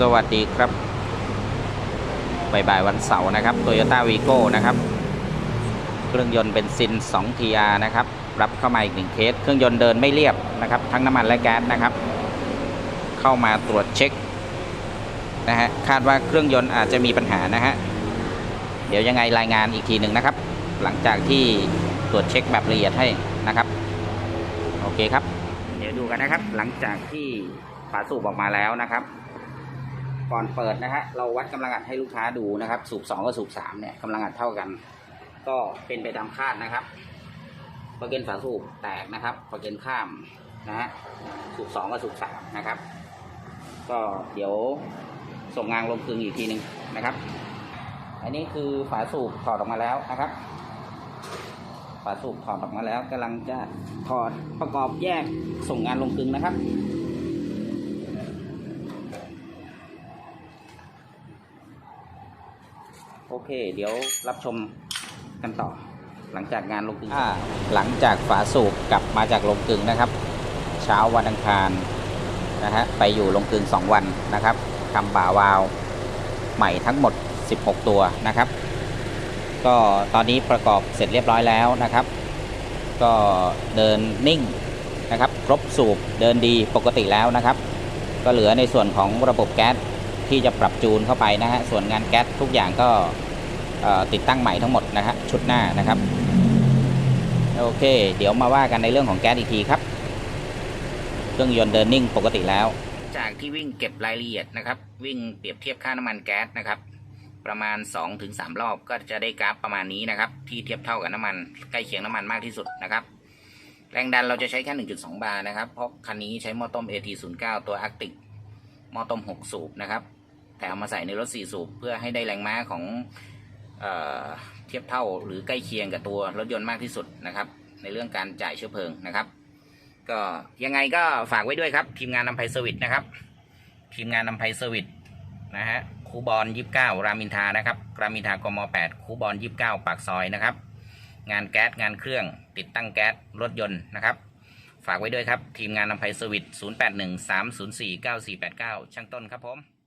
สวัสดีครับบ่ายๆวันเสาร์นะครับ Toyota Vigo นะครับ เครื่องยนต์เบนซิน 2 TR นะครับ รับเข้ามาอีกหนึ่งเคส เครื่องยนต์เดินไม่เรียบนะครับ ทั้งน้ำมันและแก๊สนะครับ เข้ามาตรวจเช็คนะฮะ คาดว่าเครื่องยนต์อาจจะมีปัญหานะฮะ เดี๋ยวยังไงรายงานอีกทีหนึ่งนะครับ หลังจากที่ตรวจเช็คแบบละเอียดให้นะครับ โอเคครับ เดี๋ยวดูกันนะครับ หลังจากที่ฝาสูบออกมาแล้วนะครับ ก่อนเปิดนะฮะเราวัดกำลังอัดให้ลูกค้าดูนะครับ สูบ2กับสูบ3เนี่ยกำลังอัดเท่ากัน ก็เป็นไปตามคาดนะครับประเก็นฝาสูบแตกนะครับประเก็นข้ามนะฮะสูบ2กับสูบ3นะครับ ก็เดี๋ยวส่งงานลงกลึงอีกทีหนึ่งนะครับ อันนี้คือฝาสูบถอดออกมาแล้วนะครับ ฝาสูบถอดออกมาแล้วกำลังจะถอดประกอบแยกส่งงานลงกลึงนะครับ โอเค เดี๋ยวรับชมกันต่อ หลังจากงานลงกึงอ่าหลังจากฝาสูบกลับมาจากลงกึงนะครับ เช้าวันอังคารนะฮะไปอยู่ลงกึง 2 วันนะครับทำบ่าวาวใหม่ทั้งหมด 16 ตัวนะครับ ก็ตอนนี้ประกอบเสร็จเรียบร้อยแล้วนะครับ ก็เดินนิ่งนะครับ ครบสูบเดินดีปกติแล้วนะครับ ก็เหลือในส่วนของระบบแก๊ส ที่จะปรับจูนเข้าไปนะฮะส่วนงานแก๊สทุกอย่างก็ติดตั้งใหม่ทั้งหมดนะฮะชุดหน้านะครับโอเค เดี๋ยวมาว่ากันในเรื่องของแก๊สอีกทีครับ เครื่องยนต์เดินนิ่งปกติแล้ว จากที่วิ่งเก็บรายละเอียดนะครับ วิ่งเปรียบเทียบค่าน้ำมันแก๊สนะครับ ประมาณ 2-3 รอบก็จะได้กราฟประมาณนี้นะครับ ที่เทียบเท่ากับน้ำมันใกล้เคียงน้ำมันมากที่สุดนะครับ แรงดันเราจะใช้แค่ 1.2 บาร์นะครับ เพราะคันนี้ใช้หม้อต้ม AT09 ตัว Arctic หม้อต้ม 6 สูบนะครับ แต่เอามาใส่ในรถ4สูบเพื่อให้ได้แรงม้าของเออเทียบเท่าหรือใกล้เคียงกับตัวรถยนต์มากที่สุดนะครับ ในเรื่องการจ่ายเชื้อเพลิงนะครับ ก็ยังไงก็ฝากไว้ด้วยครับ ทีมงานนำไพเซอร์วิสนะครับ ทีมงานนำไพเซอร์วิสนะฮะคูบอล29รามินทานะครับรามินทากม8คูบอล29ปากซอยนะครับ งานแก๊สงานเครื่องติดตั้งแก๊สรถยนต์นะครับ ฝากไว้ด้วยครับ ทีมงานนำไพเซอร์วิส0813049489ช่างต้นครับผม